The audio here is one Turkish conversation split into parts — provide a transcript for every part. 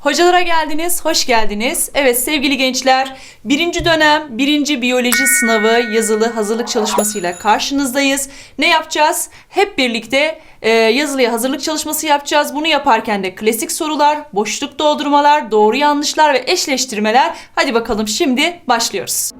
Hocalara geldiniz, hoş geldiniz. Evet sevgili gençler, birinci dönem birinci biyoloji sınavı yazılı hazırlık çalışmasıyla karşınızdayız. Ne yapacağız? Hep birlikte e, yazılıya hazırlık çalışması yapacağız. Bunu yaparken de klasik sorular, boşluk doldurmalar, doğru yanlışlar ve eşleştirmeler. Hadi bakalım şimdi başlıyoruz.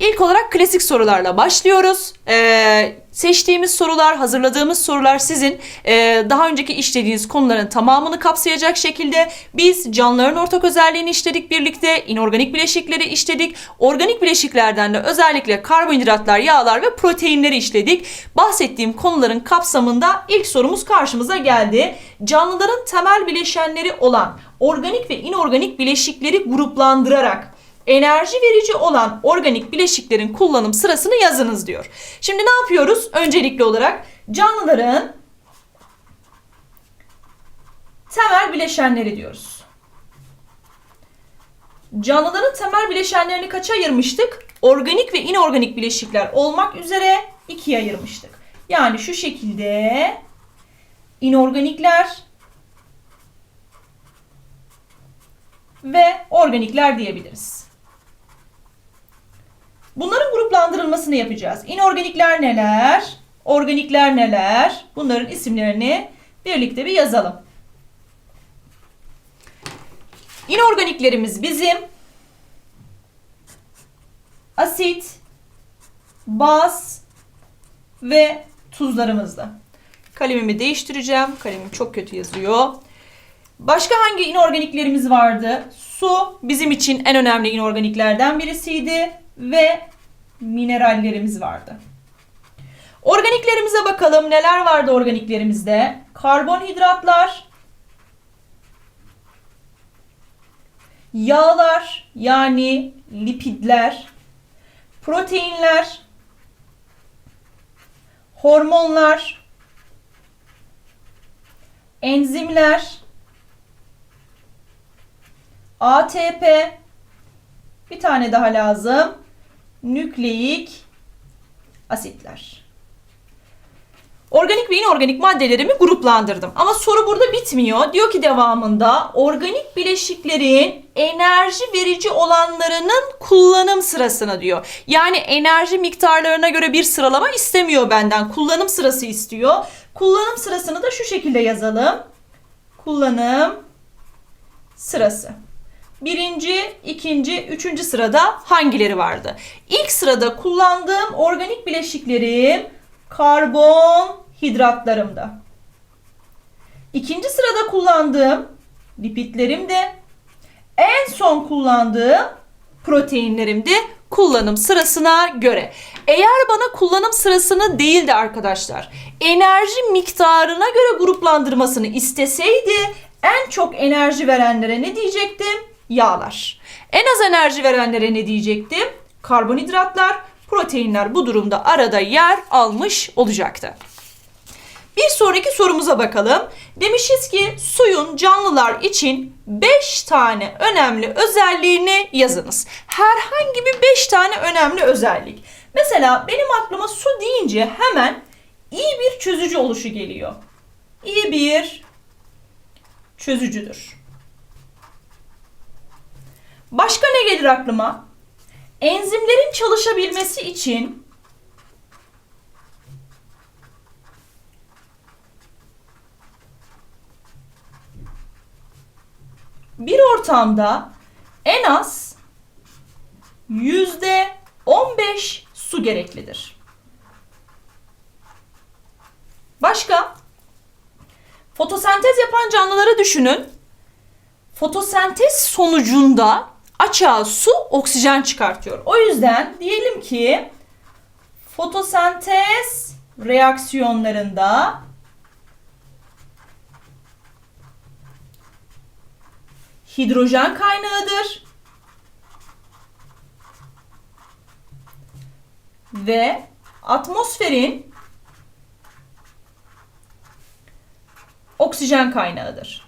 İlk olarak klasik sorularla başlıyoruz. Ee, seçtiğimiz sorular, hazırladığımız sorular sizin e, daha önceki işlediğiniz konuların tamamını kapsayacak şekilde biz canlıların ortak özelliğini işledik birlikte, inorganik bileşikleri işledik. Organik bileşiklerden de özellikle karbonhidratlar, yağlar ve proteinleri işledik. Bahsettiğim konuların kapsamında ilk sorumuz karşımıza geldi. Canlıların temel bileşenleri olan organik ve inorganik bileşikleri gruplandırarak enerji verici olan organik bileşiklerin kullanım sırasını yazınız diyor. Şimdi ne yapıyoruz? Öncelikli olarak canlıların temel bileşenleri diyoruz. Canlıların temel bileşenlerini kaça ayırmıştık? Organik ve inorganik bileşikler olmak üzere ikiye ayırmıştık. Yani şu şekilde inorganikler ve organikler diyebiliriz. Bunların gruplandırılmasını yapacağız. İnorganikler neler? Organikler neler? Bunların isimlerini birlikte bir yazalım. İnorganiklerimiz bizim asit, baz ve tuzlarımızda. Kalemimi değiştireceğim. Kalemim çok kötü yazıyor. Başka hangi inorganiklerimiz vardı? Su bizim için en önemli inorganiklerden birisiydi ve minerallerimiz vardı. Organiklerimize bakalım. Neler vardı organiklerimizde? Karbonhidratlar, yağlar yani lipidler, proteinler, hormonlar, enzimler, ATP, bir tane daha lazım. Nükleik asitler. Organik ve inorganik maddelerimi gruplandırdım. Ama soru burada bitmiyor. Diyor ki devamında organik bileşiklerin enerji verici olanlarının kullanım sırasını diyor. Yani enerji miktarlarına göre bir sıralama istemiyor benden. Kullanım sırası istiyor. Kullanım sırasını da şu şekilde yazalım. Kullanım sırası. Birinci, ikinci, üçüncü sırada hangileri vardı? İlk sırada kullandığım organik bileşiklerim karbonhidratlarımda. İkinci sırada kullandığım lipidlerim de en son kullandığım proteinlerim de kullanım sırasına göre. Eğer bana kullanım sırasını değil de arkadaşlar enerji miktarına göre gruplandırmasını isteseydi en çok enerji verenlere ne diyecektim? Yağlar. En az enerji verenlere ne diyecektim? Karbonhidratlar, proteinler bu durumda arada yer almış olacaktı. Bir sonraki sorumuza bakalım. Demişiz ki suyun canlılar için 5 tane önemli özelliğini yazınız. Herhangi bir 5 tane önemli özellik. Mesela benim aklıma su deyince hemen iyi bir çözücü oluşu geliyor. İyi bir çözücüdür. Başka ne gelir aklıma? Enzimlerin çalışabilmesi için bir ortamda en az yüzde 15 su gereklidir. Başka? Fotosentez yapan canlıları düşünün. Fotosentez sonucunda açığa su oksijen çıkartıyor. O yüzden diyelim ki fotosentez reaksiyonlarında hidrojen kaynağıdır. Ve atmosferin oksijen kaynağıdır.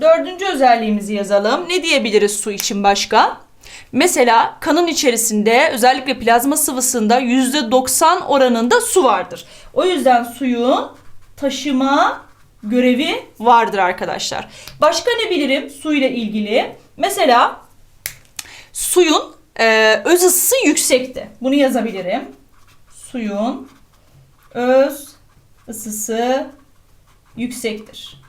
Dördüncü özelliğimizi yazalım. Ne diyebiliriz su için başka? Mesela kanın içerisinde özellikle plazma sıvısında %90 oranında su vardır. O yüzden suyun taşıma görevi vardır arkadaşlar. Başka ne bilirim su ile ilgili? Mesela suyun e, öz ısısı yüksekti. Bunu yazabilirim. Suyun öz ısısı yüksektir.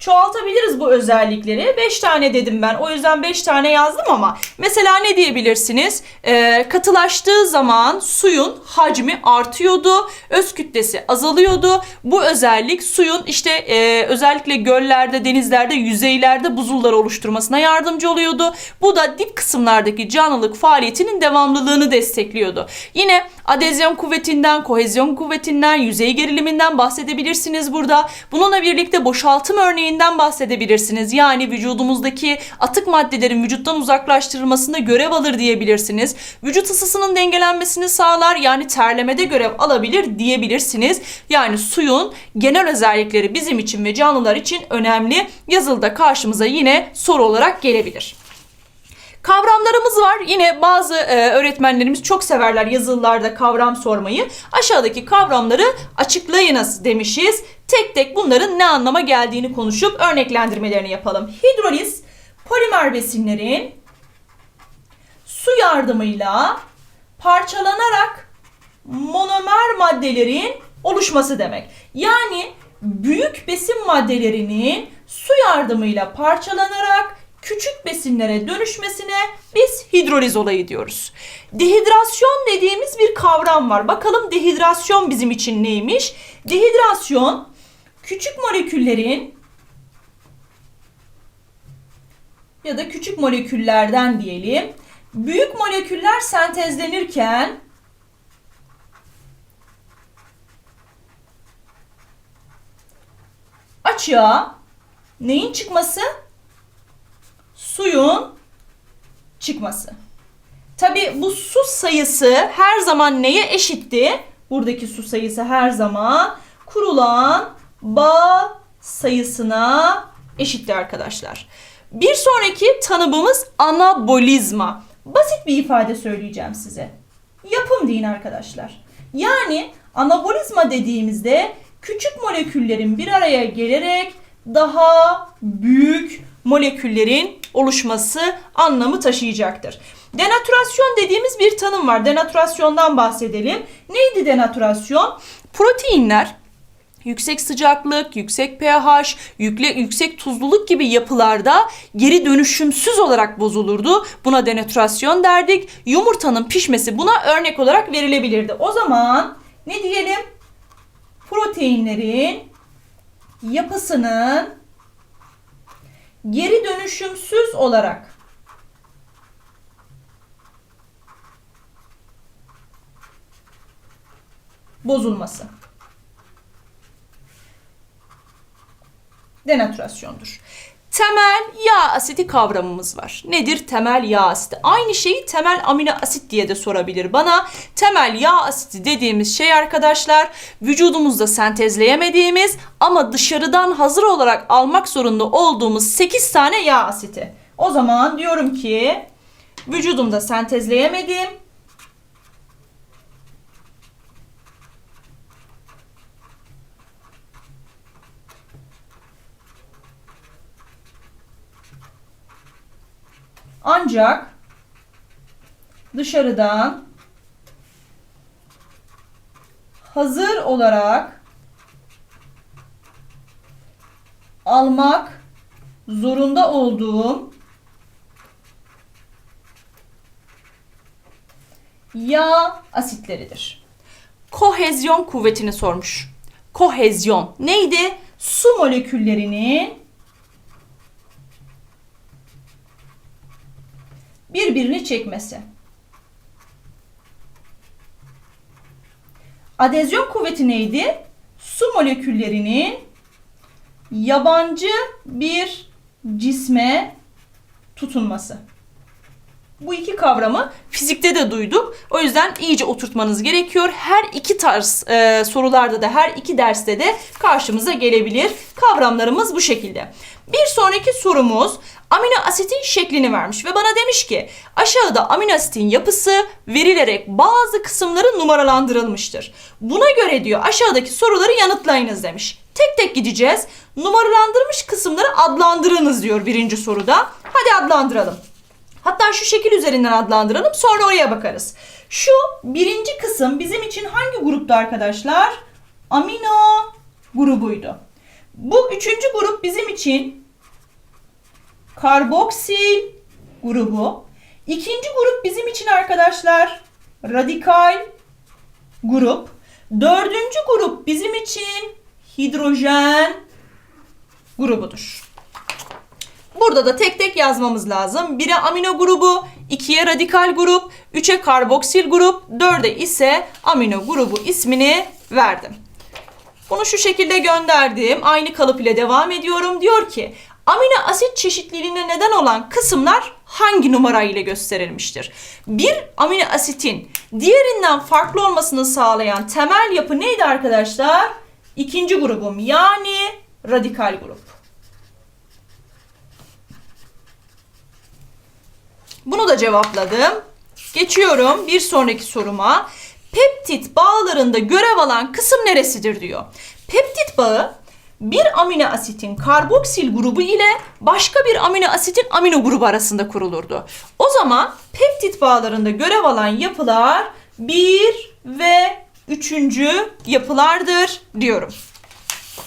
Çoğaltabiliriz bu özellikleri. 5 tane dedim ben. O yüzden 5 tane yazdım ama mesela ne diyebilirsiniz? Ee, katılaştığı zaman suyun hacmi artıyordu. Öz kütlesi azalıyordu. Bu özellik suyun işte e, özellikle göllerde, denizlerde, yüzeylerde buzullar oluşturmasına yardımcı oluyordu. Bu da dip kısımlardaki canlılık faaliyetinin devamlılığını destekliyordu. Yine adezyon kuvvetinden, kohezyon kuvvetinden, yüzey geriliminden bahsedebilirsiniz burada. Bununla birlikte boşaltım örneğinden bahsedebilirsiniz. Yani vücudumuzdaki atık maddelerin vücuttan uzaklaştırılmasında görev alır diyebilirsiniz. Vücut ısısının dengelenmesini sağlar yani terlemede görev alabilir diyebilirsiniz. Yani suyun genel özellikleri bizim için ve canlılar için önemli. Yazılıda karşımıza yine soru olarak gelebilir. Kavramlarımız var. Yine bazı e, öğretmenlerimiz çok severler yazılılarda kavram sormayı. Aşağıdaki kavramları açıklayınız demişiz. Tek tek bunların ne anlama geldiğini konuşup örneklendirmelerini yapalım. Hidroliz polimer besinlerin su yardımıyla parçalanarak monomer maddelerin oluşması demek. Yani büyük besin maddelerinin su yardımıyla parçalanarak küçük besinlere dönüşmesine biz hidroliz olayı diyoruz. Dehidrasyon dediğimiz bir kavram var. Bakalım dehidrasyon bizim için neymiş? Dehidrasyon küçük moleküllerin ya da küçük moleküllerden diyelim. Büyük moleküller sentezlenirken açığa neyin çıkması? Suyun çıkması. Tabi bu su sayısı her zaman neye eşitti? Buradaki su sayısı her zaman kurulan bağ sayısına eşitti arkadaşlar. Bir sonraki tanımımız anabolizma. Basit bir ifade söyleyeceğim size. Yapım deyin arkadaşlar. Yani anabolizma dediğimizde küçük moleküllerin bir araya gelerek daha büyük moleküllerin oluşması anlamı taşıyacaktır. Denatürasyon dediğimiz bir tanım var. Denatürasyondan bahsedelim. Neydi denatürasyon? Proteinler yüksek sıcaklık, yüksek pH, yükle, yüksek tuzluluk gibi yapılarda geri dönüşümsüz olarak bozulurdu. Buna denatürasyon derdik. Yumurtanın pişmesi buna örnek olarak verilebilirdi. O zaman ne diyelim? Proteinlerin yapısının geri dönüşümsüz olarak bozulması. Denatürasyondur. Temel yağ asidi kavramımız var. Nedir temel yağ asidi? Aynı şeyi temel amino asit diye de sorabilir bana. Temel yağ asidi dediğimiz şey arkadaşlar vücudumuzda sentezleyemediğimiz ama dışarıdan hazır olarak almak zorunda olduğumuz 8 tane yağ asidi. O zaman diyorum ki vücudumda sentezleyemediğim Ancak dışarıdan hazır olarak almak zorunda olduğum yağ asitleridir. Kohezyon kuvvetini sormuş. Kohezyon neydi? Su moleküllerinin birbirini çekmesi. Adezyon kuvveti neydi? Su moleküllerinin yabancı bir cisme tutunması. Bu iki kavramı fizikte de duyduk. O yüzden iyice oturtmanız gerekiyor. Her iki tarz e, sorularda da her iki derste de karşımıza gelebilir. Kavramlarımız bu şekilde. Bir sonraki sorumuz amino asitin şeklini vermiş ve bana demiş ki aşağıda amino asitin yapısı verilerek bazı kısımları numaralandırılmıştır. Buna göre diyor aşağıdaki soruları yanıtlayınız demiş. Tek tek gideceğiz. Numaralandırmış kısımları adlandırınız diyor birinci soruda. Hadi adlandıralım. Hatta şu şekil üzerinden adlandıralım sonra oraya bakarız. Şu birinci kısım bizim için hangi gruptu arkadaşlar? Amino grubuydu. Bu üçüncü grup bizim için karboksil grubu. İkinci grup bizim için arkadaşlar radikal grup. Dördüncü grup bizim için hidrojen grubudur. Burada da tek tek yazmamız lazım. 1'e amino grubu, 2'ye radikal grup, 3'e karboksil grup, 4'e ise amino grubu ismini verdim. Bunu şu şekilde gönderdim. Aynı kalıp ile devam ediyorum. Diyor ki amino asit çeşitliliğine neden olan kısımlar hangi numara ile gösterilmiştir? Bir amino asitin diğerinden farklı olmasını sağlayan temel yapı neydi arkadaşlar? İkinci grubum yani radikal grup. Bunu da cevapladım. Geçiyorum bir sonraki soruma. Peptit bağlarında görev alan kısım neresidir diyor. Peptit bağı bir amino asitin karboksil grubu ile başka bir amino asitin amino grubu arasında kurulurdu. O zaman peptit bağlarında görev alan yapılar bir ve üçüncü yapılardır diyorum.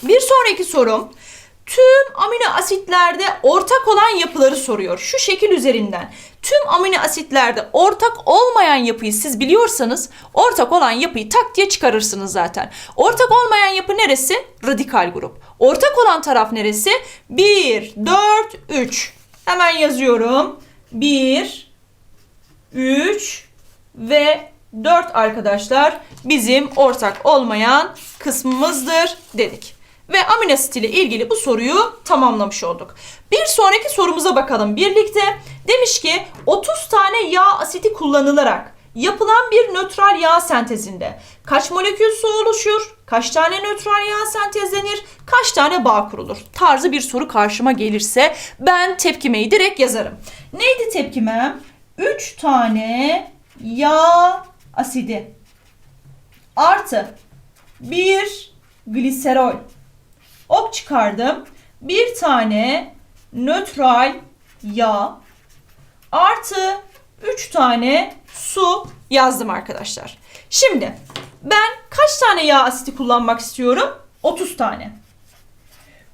Bir sonraki sorum tüm amino asitlerde ortak olan yapıları soruyor. Şu şekil üzerinden. Tüm amino asitlerde ortak olmayan yapıyı siz biliyorsanız ortak olan yapıyı tak diye çıkarırsınız zaten. Ortak olmayan yapı neresi? Radikal grup. Ortak olan taraf neresi? 1, 4, 3. Hemen yazıyorum. 1, 3 ve 4 arkadaşlar bizim ortak olmayan kısmımızdır dedik. Ve amino asit ile ilgili bu soruyu tamamlamış olduk. Bir sonraki sorumuza bakalım birlikte. Demiş ki 30 tane yağ asiti kullanılarak yapılan bir nötral yağ sentezinde kaç molekül su oluşur? Kaç tane nötral yağ sentezlenir? Kaç tane bağ kurulur? Tarzı bir soru karşıma gelirse ben tepkimeyi direkt yazarım. Neydi tepkimem? 3 tane yağ asidi artı 1 gliserol ok çıkardım. Bir tane nötral yağ artı 3 tane su yazdım arkadaşlar. Şimdi ben kaç tane yağ asiti kullanmak istiyorum? 30 tane.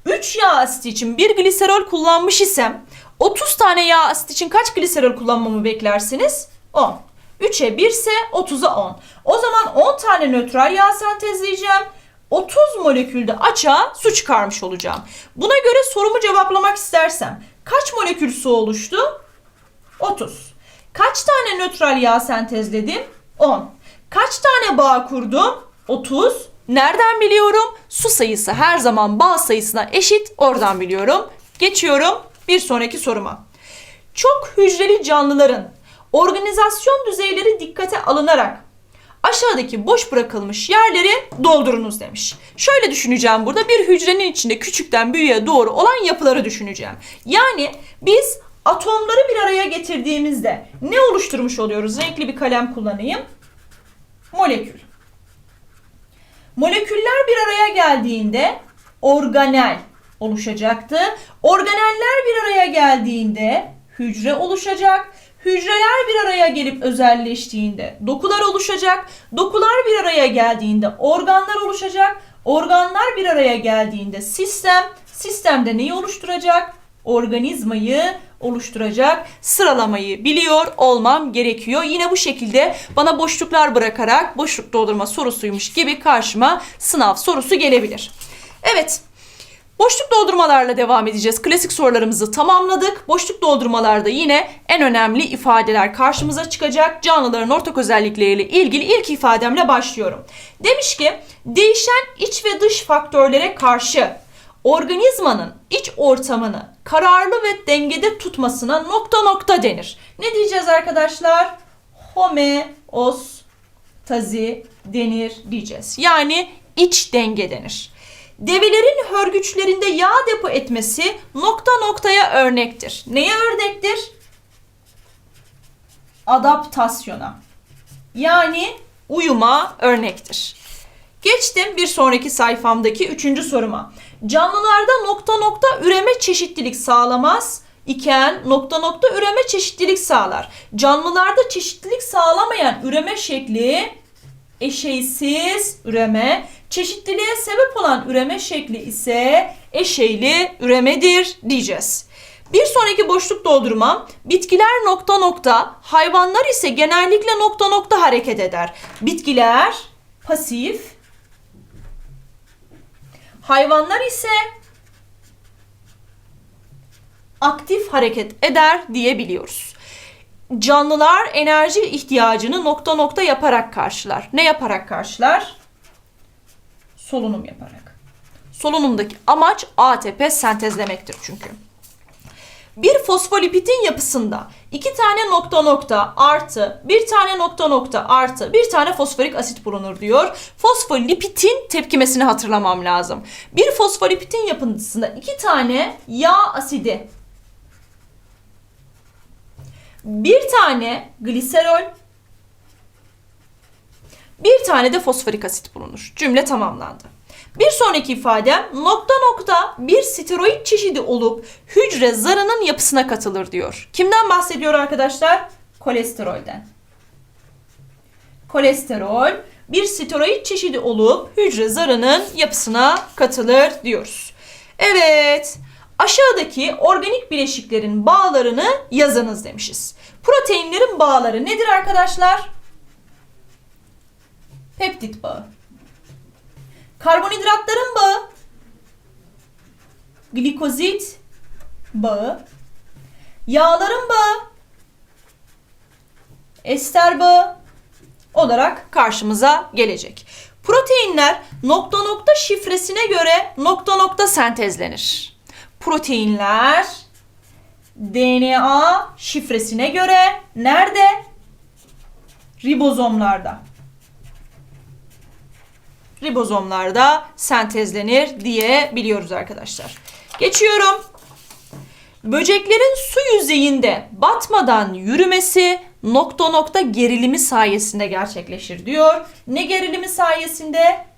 3 yağ asiti için bir gliserol kullanmış isem 30 tane yağ asiti için kaç gliserol kullanmamı beklersiniz? 10. 3'e 1 ise 30'a 10. O zaman 10 tane nötral yağ sentezleyeceğim. 30 molekülde açığa su çıkarmış olacağım. Buna göre sorumu cevaplamak istersem kaç molekül su oluştu? 30. Kaç tane nötral yağ sentezledim? 10. Kaç tane bağ kurdum? 30. Nereden biliyorum? Su sayısı her zaman bağ sayısına eşit. Oradan biliyorum. Geçiyorum bir sonraki soruma. Çok hücreli canlıların organizasyon düzeyleri dikkate alınarak aşağıdaki boş bırakılmış yerleri doldurunuz demiş. Şöyle düşüneceğim burada bir hücrenin içinde küçükten büyüğe doğru olan yapıları düşüneceğim. Yani biz atomları bir araya getirdiğimizde ne oluşturmuş oluyoruz? Renkli bir kalem kullanayım. Molekül. Moleküller bir araya geldiğinde organel oluşacaktı. Organeller bir araya geldiğinde hücre oluşacak. Hücreler bir araya gelip özelleştiğinde dokular oluşacak. Dokular bir araya geldiğinde organlar oluşacak. Organlar bir araya geldiğinde sistem, sistemde neyi oluşturacak? Organizmayı oluşturacak sıralamayı biliyor olmam gerekiyor. Yine bu şekilde bana boşluklar bırakarak boşluk doldurma sorusuymuş gibi karşıma sınav sorusu gelebilir. Evet, Boşluk doldurmalarla devam edeceğiz. Klasik sorularımızı tamamladık. Boşluk doldurmalarda yine en önemli ifadeler karşımıza çıkacak. Canlıların ortak özellikleriyle ilgili ilk ifademle başlıyorum. Demiş ki değişen iç ve dış faktörlere karşı organizmanın iç ortamını kararlı ve dengede tutmasına nokta nokta denir. Ne diyeceğiz arkadaşlar? Homeostazi denir diyeceğiz. Yani iç denge denir. Develerin hörgüçlerinde yağ depo etmesi nokta noktaya örnektir. Neye örnektir? Adaptasyona. Yani uyuma örnektir. Geçtim bir sonraki sayfamdaki üçüncü soruma. Canlılarda nokta nokta üreme çeşitlilik sağlamaz iken nokta nokta üreme çeşitlilik sağlar. Canlılarda çeşitlilik sağlamayan üreme şekli eşeysiz üreme, çeşitliliğe sebep olan üreme şekli ise eşeyli üremedir diyeceğiz. Bir sonraki boşluk doldurmam bitkiler nokta nokta, hayvanlar ise genellikle nokta nokta hareket eder. Bitkiler pasif, hayvanlar ise aktif hareket eder diyebiliyoruz. Canlılar enerji ihtiyacını nokta nokta yaparak karşılar. Ne yaparak karşılar? Solunum yaparak. Solunumdaki amaç ATP sentezlemektir çünkü. Bir fosfolipidin yapısında iki tane nokta nokta artı bir tane nokta nokta artı bir tane fosforik asit bulunur diyor. Fosfolipidin tepkimesini hatırlamam lazım. Bir fosfolipidin yapısında iki tane yağ asidi bir tane gliserol, bir tane de fosforik asit bulunur. Cümle tamamlandı. Bir sonraki ifadem nokta nokta bir steroid çeşidi olup hücre zarının yapısına katılır diyor. Kimden bahsediyor arkadaşlar? Kolesterolden. Kolesterol bir steroid çeşidi olup hücre zarının yapısına katılır diyoruz. Evet. Aşağıdaki organik bileşiklerin bağlarını yazınız demişiz. Proteinlerin bağları nedir arkadaşlar? Peptit bağı. Karbonhidratların bağı. Glikozit bağı. Yağların bağı. Ester bağı olarak karşımıza gelecek. Proteinler nokta nokta şifresine göre nokta nokta sentezlenir. Proteinler DNA şifresine göre nerede? Ribozomlarda. Ribozomlarda sentezlenir diye biliyoruz arkadaşlar. Geçiyorum. Böceklerin su yüzeyinde batmadan yürümesi nokta nokta gerilimi sayesinde gerçekleşir diyor. Ne gerilimi sayesinde?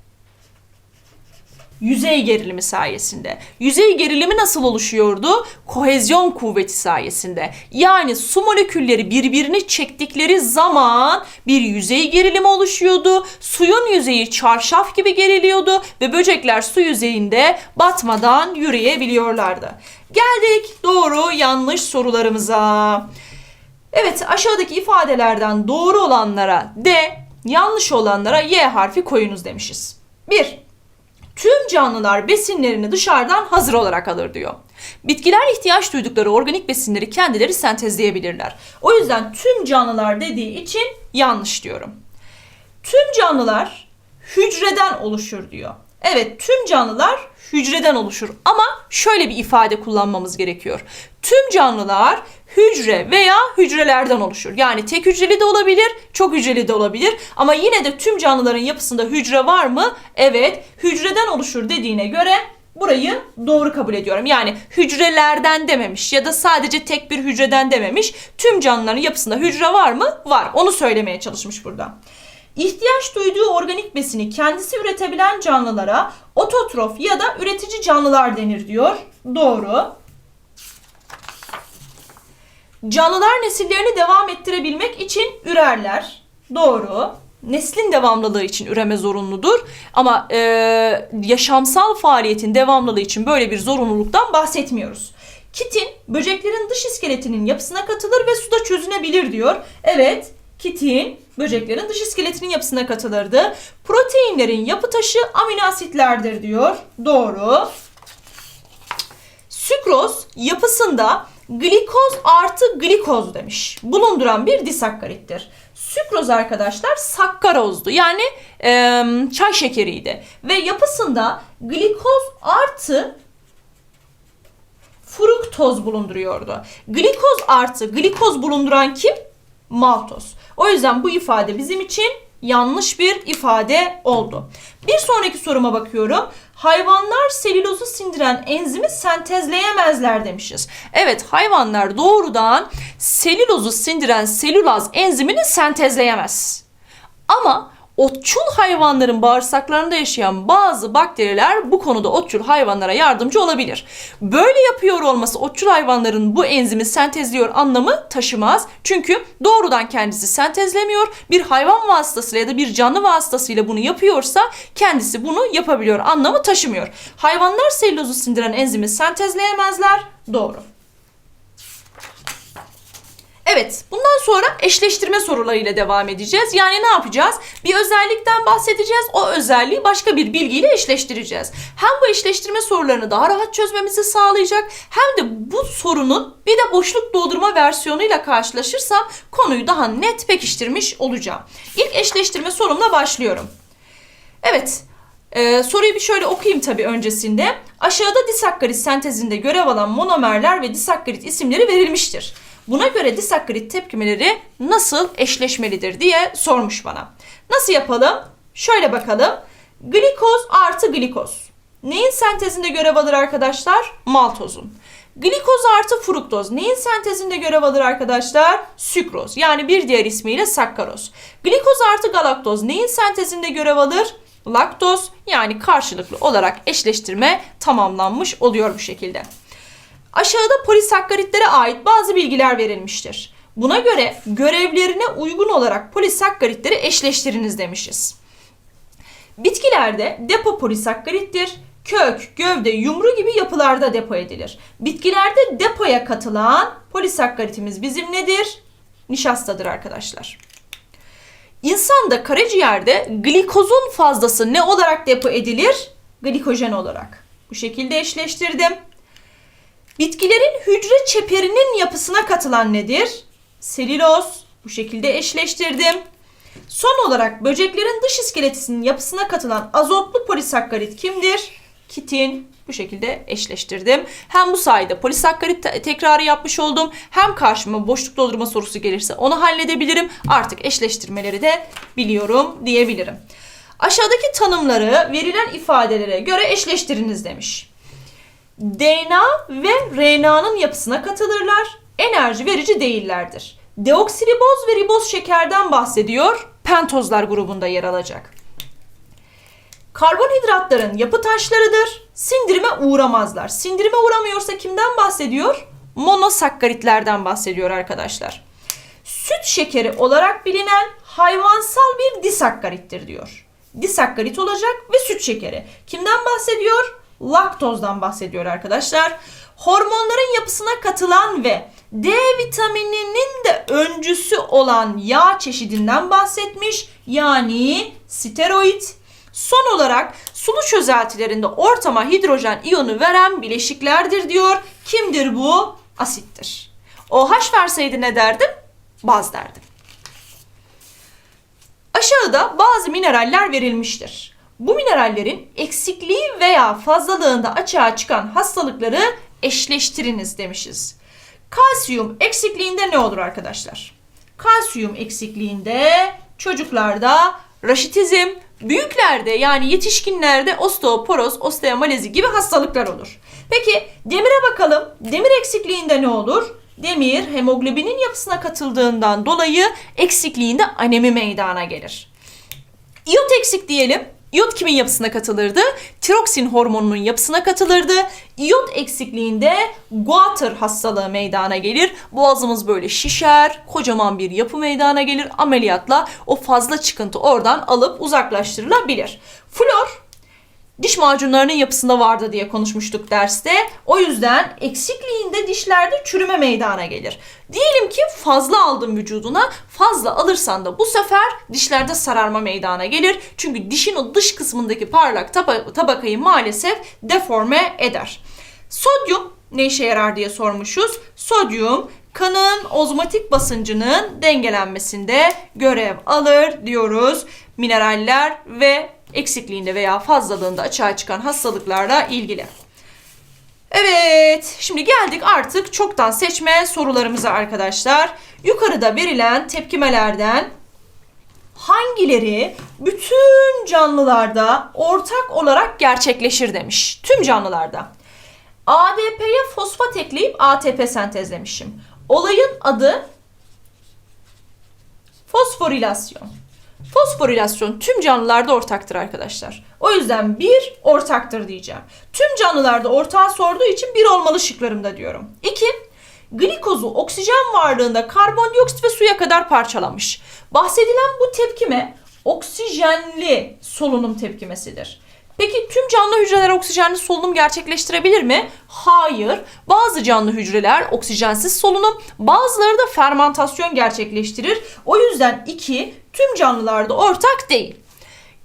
Yüzey gerilimi sayesinde. Yüzey gerilimi nasıl oluşuyordu? Kohezyon kuvveti sayesinde. Yani su molekülleri birbirini çektikleri zaman bir yüzey gerilimi oluşuyordu. Suyun yüzeyi çarşaf gibi geriliyordu ve böcekler su yüzeyinde batmadan yürüyebiliyorlardı. Geldik doğru yanlış sorularımıza. Evet aşağıdaki ifadelerden doğru olanlara D, yanlış olanlara Y harfi koyunuz demişiz. 1. Tüm canlılar besinlerini dışarıdan hazır olarak alır diyor. Bitkiler ihtiyaç duydukları organik besinleri kendileri sentezleyebilirler. O yüzden tüm canlılar dediği için yanlış diyorum. Tüm canlılar hücreden oluşur diyor. Evet tüm canlılar hücreden oluşur ama şöyle bir ifade kullanmamız gerekiyor. Tüm canlılar hücre veya hücrelerden oluşur. Yani tek hücreli de olabilir, çok hücreli de olabilir ama yine de tüm canlıların yapısında hücre var mı? Evet, hücreden oluşur dediğine göre burayı doğru kabul ediyorum. Yani hücrelerden dememiş ya da sadece tek bir hücreden dememiş. Tüm canlıların yapısında hücre var mı? Var. Onu söylemeye çalışmış burada. İhtiyaç duyduğu organik besini kendisi üretebilen canlılara ototrof ya da üretici canlılar denir diyor. Doğru. Canlılar nesillerini devam ettirebilmek için ürerler. Doğru. Neslin devamlılığı için üreme zorunludur. Ama e, yaşamsal faaliyetin devamlılığı için böyle bir zorunluluktan bahsetmiyoruz. Kitin böceklerin dış iskeletinin yapısına katılır ve suda çözünebilir diyor. Evet, kitin böceklerin dış iskeletinin yapısına katılırdı. Proteinlerin yapı taşı amino asitlerdir diyor. Doğru. Sükroz yapısında glikoz artı glikoz demiş. Bulunduran bir disakkarittir. Sükroz arkadaşlar sakkarozdu. Yani e, çay şekeriydi. Ve yapısında glikoz artı fruktoz bulunduruyordu. Glikoz artı glikoz bulunduran kim? Maltoz. O yüzden bu ifade bizim için yanlış bir ifade oldu. Bir sonraki soruma bakıyorum. Hayvanlar selülozu sindiren enzimi sentezleyemezler demişiz. Evet hayvanlar doğrudan selülozu sindiren selülaz enzimini sentezleyemez. Ama otçul hayvanların bağırsaklarında yaşayan bazı bakteriler bu konuda otçul hayvanlara yardımcı olabilir. Böyle yapıyor olması otçul hayvanların bu enzimi sentezliyor anlamı taşımaz. Çünkü doğrudan kendisi sentezlemiyor. Bir hayvan vasıtasıyla ya da bir canlı vasıtasıyla bunu yapıyorsa kendisi bunu yapabiliyor anlamı taşımıyor. Hayvanlar selülozu sindiren enzimi sentezleyemezler. Doğru. Evet, bundan sonra eşleştirme sorularıyla devam edeceğiz. Yani ne yapacağız? Bir özellikten bahsedeceğiz. O özelliği başka bir bilgiyle eşleştireceğiz. Hem bu eşleştirme sorularını daha rahat çözmemizi sağlayacak hem de bu sorunun bir de boşluk doldurma versiyonuyla karşılaşırsam konuyu daha net pekiştirmiş olacağım. İlk eşleştirme sorumla başlıyorum. Evet, ee, soruyu bir şöyle okuyayım tabii öncesinde. Aşağıda disakkarit sentezinde görev alan monomerler ve disakkarit isimleri verilmiştir. Buna göre disakkarit tepkimeleri nasıl eşleşmelidir diye sormuş bana. Nasıl yapalım? Şöyle bakalım. Glikoz artı glikoz. Neyin sentezinde görev alır arkadaşlar? Maltozun. Glikoz artı fruktoz. Neyin sentezinde görev alır arkadaşlar? Sükroz. Yani bir diğer ismiyle sakkaroz. Glikoz artı galaktoz. Neyin sentezinde görev alır? Laktoz. Yani karşılıklı olarak eşleştirme tamamlanmış oluyor bu şekilde. Aşağıda polisakkaritlere ait bazı bilgiler verilmiştir. Buna göre görevlerine uygun olarak polisakkaritleri eşleştiriniz demişiz. Bitkilerde depo polisakkarittir. Kök, gövde, yumru gibi yapılarda depo edilir. Bitkilerde depoya katılan polisakkaritimiz bizim nedir? Nişastadır arkadaşlar. İnsanda karaciğerde glikozun fazlası ne olarak depo edilir? Glikojen olarak. Bu şekilde eşleştirdim. Bitkilerin hücre çeperinin yapısına katılan nedir? Selüloz. Bu şekilde eşleştirdim. Son olarak böceklerin dış iskeletisinin yapısına katılan azotlu polisakkarit kimdir? Kitin. Bu şekilde eşleştirdim. Hem bu sayede polisakkarit te- tekrarı yapmış oldum. Hem karşıma boşluk doldurma sorusu gelirse onu halledebilirim. Artık eşleştirmeleri de biliyorum diyebilirim. Aşağıdaki tanımları verilen ifadelere göre eşleştiriniz demiş. DNA ve RNA'nın yapısına katılırlar. Enerji verici değillerdir. Deoksiriboz ve riboz şekerden bahsediyor. Pentozlar grubunda yer alacak. Karbonhidratların yapı taşlarıdır. Sindirime uğramazlar. Sindirime uğramıyorsa kimden bahsediyor? Monosakkaritlerden bahsediyor arkadaşlar. Süt şekeri olarak bilinen hayvansal bir disakkarittir diyor. Disakkarit olacak ve süt şekeri. Kimden bahsediyor? Laktozdan bahsediyor arkadaşlar. Hormonların yapısına katılan ve D vitamininin de öncüsü olan yağ çeşidinden bahsetmiş. Yani steroid. Son olarak sulu çözeltilerinde ortama hidrojen iyonu veren bileşiklerdir diyor. Kimdir bu? Asittir. OH verseydi ne derdim? Baz derdim. Aşağıda bazı mineraller verilmiştir. Bu minerallerin eksikliği veya fazlalığında açığa çıkan hastalıkları eşleştiriniz demişiz. Kalsiyum eksikliğinde ne olur arkadaşlar? Kalsiyum eksikliğinde çocuklarda raşitizm, büyüklerde yani yetişkinlerde osteoporoz, osteomalezi gibi hastalıklar olur. Peki demire bakalım. Demir eksikliğinde ne olur? Demir hemoglobinin yapısına katıldığından dolayı eksikliğinde anemi meydana gelir. İyot eksik diyelim. İyot kimin yapısına katılırdı? Tiroksin hormonunun yapısına katılırdı. İyot eksikliğinde guatr hastalığı meydana gelir. Boğazımız böyle şişer, kocaman bir yapı meydana gelir. Ameliyatla o fazla çıkıntı oradan alıp uzaklaştırılabilir. Flor diş macunlarının yapısında vardı diye konuşmuştuk derste. O yüzden eksikliğinde dişlerde çürüme meydana gelir. Diyelim ki fazla aldın vücuduna, fazla alırsan da bu sefer dişlerde sararma meydana gelir. Çünkü dişin o dış kısmındaki parlak taba- tabakayı maalesef deforme eder. Sodyum ne işe yarar diye sormuşuz. Sodyum kanın ozmotik basıncının dengelenmesinde görev alır diyoruz. Mineraller ve eksikliğinde veya fazlalığında açığa çıkan hastalıklarla ilgili. Evet, şimdi geldik artık çoktan seçme sorularımıza arkadaşlar. Yukarıda verilen tepkimelerden hangileri bütün canlılarda ortak olarak gerçekleşir demiş. Tüm canlılarda. ADP'ye fosfat ekleyip ATP sentezlemişim. Olayın adı fosforilasyon. Fosforilasyon tüm canlılarda ortaktır arkadaşlar. O yüzden bir ortaktır diyeceğim. Tüm canlılarda ortağı sorduğu için bir olmalı şıklarımda diyorum. İki, glikozu oksijen varlığında karbondioksit ve suya kadar parçalamış. Bahsedilen bu tepkime oksijenli solunum tepkimesidir. Peki tüm canlı hücreler oksijenli solunum gerçekleştirebilir mi? Hayır. Bazı canlı hücreler oksijensiz solunum, bazıları da fermentasyon gerçekleştirir. O yüzden iki tüm canlılarda ortak değil.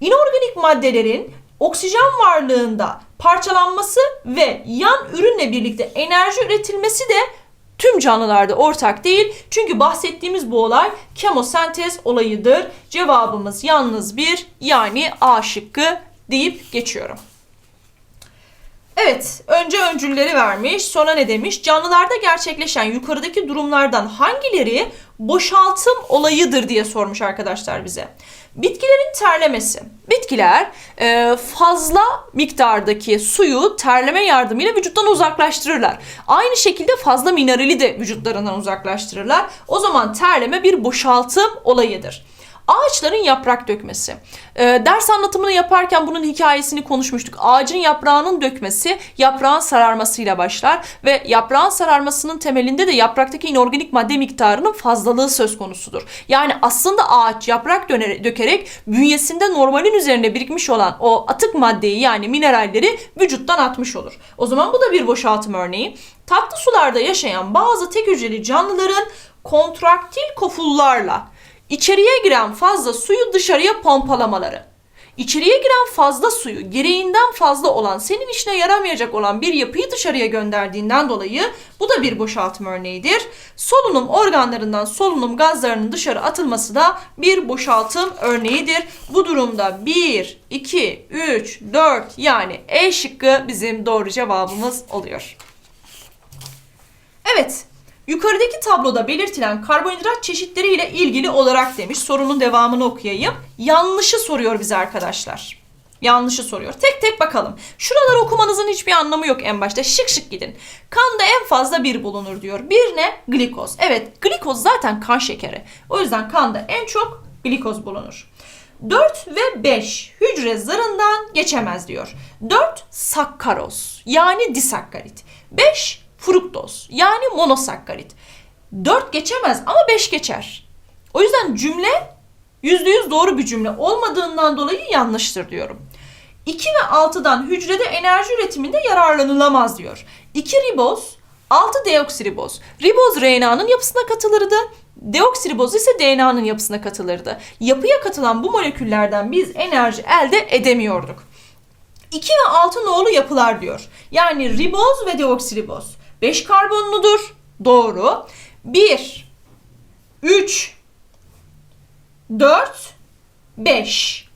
İnorganik maddelerin oksijen varlığında parçalanması ve yan ürünle birlikte enerji üretilmesi de tüm canlılarda ortak değil. Çünkü bahsettiğimiz bu olay kemosentez olayıdır. Cevabımız yalnız bir yani A şıkkı deyip geçiyorum. Evet, önce öncülleri vermiş, sonra ne demiş? Canlılarda gerçekleşen yukarıdaki durumlardan hangileri boşaltım olayıdır diye sormuş arkadaşlar bize. Bitkilerin terlemesi. Bitkiler e, fazla miktardaki suyu terleme yardımıyla vücuttan uzaklaştırırlar. Aynı şekilde fazla minerali de vücutlarından uzaklaştırırlar. O zaman terleme bir boşaltım olayıdır. Ağaçların yaprak dökmesi. Ee, ders anlatımını yaparken bunun hikayesini konuşmuştuk. Ağacın yaprağının dökmesi yaprağın sararmasıyla başlar ve yaprağın sararmasının temelinde de yapraktaki inorganik madde miktarının fazlalığı söz konusudur. Yani aslında ağaç yaprak döner- dökerek bünyesinde normalin üzerine birikmiş olan o atık maddeyi yani mineralleri vücuttan atmış olur. O zaman bu da bir boşaltım örneği. Tatlı sularda yaşayan bazı tek hücreli canlıların kontraktil kofullarla İçeriye giren fazla suyu dışarıya pompalamaları. İçeriye giren fazla suyu gereğinden fazla olan senin işine yaramayacak olan bir yapıyı dışarıya gönderdiğinden dolayı bu da bir boşaltım örneğidir. Solunum organlarından solunum gazlarının dışarı atılması da bir boşaltım örneğidir. Bu durumda 1, 2, 3, 4 yani E şıkkı bizim doğru cevabımız oluyor. Evet, Yukarıdaki tabloda belirtilen karbonhidrat çeşitleri ile ilgili olarak demiş. Sorunun devamını okuyayım. Yanlışı soruyor bize arkadaşlar. Yanlışı soruyor. Tek tek bakalım. Şuraları okumanızın hiçbir anlamı yok en başta. Şık şık gidin. Kanda en fazla bir bulunur diyor. Bir ne? Glikoz. Evet glikoz zaten kan şekeri. O yüzden kanda en çok glikoz bulunur. 4 ve 5 hücre zarından geçemez diyor. 4 sakkaroz yani disakkarit. 5 fruktoz yani monosakkarit. 4 geçemez ama 5 geçer. O yüzden cümle %100 doğru bir cümle olmadığından dolayı yanlıştır diyorum. 2 ve 6'dan hücrede enerji üretiminde yararlanılamaz diyor. 2 riboz, 6 deoksiriboz. Riboz RNA'nın yapısına katılırdı. Deoksiriboz ise DNA'nın yapısına katılırdı. Yapıya katılan bu moleküllerden biz enerji elde edemiyorduk. 2 ve 6 nolu yapılar diyor. Yani riboz ve deoksiriboz. 5 karbonludur. Doğru. 1, 3, 4, 5.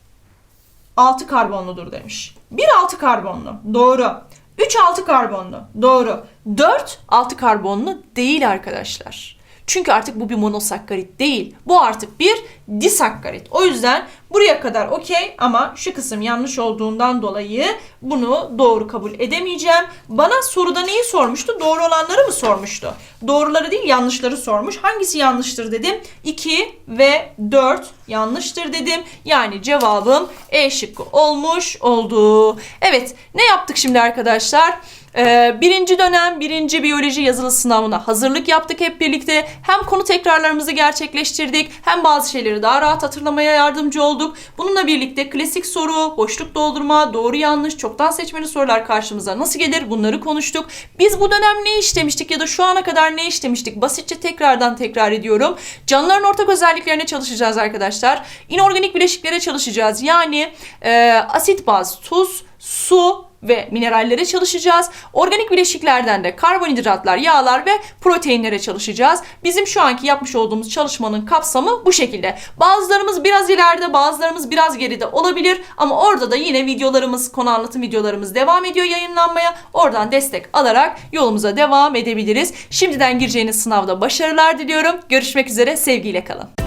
6 karbonludur demiş. 1 6 karbonlu. Doğru. 3 6 karbonlu. Doğru. 4 6 karbonlu değil arkadaşlar. Çünkü artık bu bir monosakkarit değil. Bu artık bir disakkarit. O yüzden buraya kadar okey ama şu kısım yanlış olduğundan dolayı bunu doğru kabul edemeyeceğim. Bana soruda neyi sormuştu? Doğru olanları mı sormuştu? Doğruları değil yanlışları sormuş. Hangisi yanlıştır dedim. 2 ve 4 yanlıştır dedim. Yani cevabım E şıkkı olmuş oldu. Evet ne yaptık şimdi arkadaşlar? Ee, birinci dönem birinci biyoloji yazılı sınavına hazırlık yaptık hep birlikte. Hem konu tekrarlarımızı gerçekleştirdik hem bazı şeyleri daha rahat hatırlamaya yardımcı olduk. Bununla birlikte klasik soru, boşluk doldurma, doğru yanlış, çoktan seçmeli sorular karşımıza nasıl gelir bunları konuştuk. Biz bu dönem ne işlemiştik ya da şu ana kadar ne işlemiştik? Basitçe tekrardan tekrar ediyorum. Canlıların ortak özelliklerine çalışacağız arkadaşlar. İnorganik bileşiklere çalışacağız. Yani e, asit baz, tuz, su ve minerallere çalışacağız. Organik bileşiklerden de karbonhidratlar, yağlar ve proteinlere çalışacağız. Bizim şu anki yapmış olduğumuz çalışmanın kapsamı bu şekilde. Bazılarımız biraz ileride, bazılarımız biraz geride olabilir ama orada da yine videolarımız, konu anlatım videolarımız devam ediyor yayınlanmaya. Oradan destek alarak yolumuza devam edebiliriz. Şimdiden gireceğiniz sınavda başarılar diliyorum. Görüşmek üzere, sevgiyle kalın.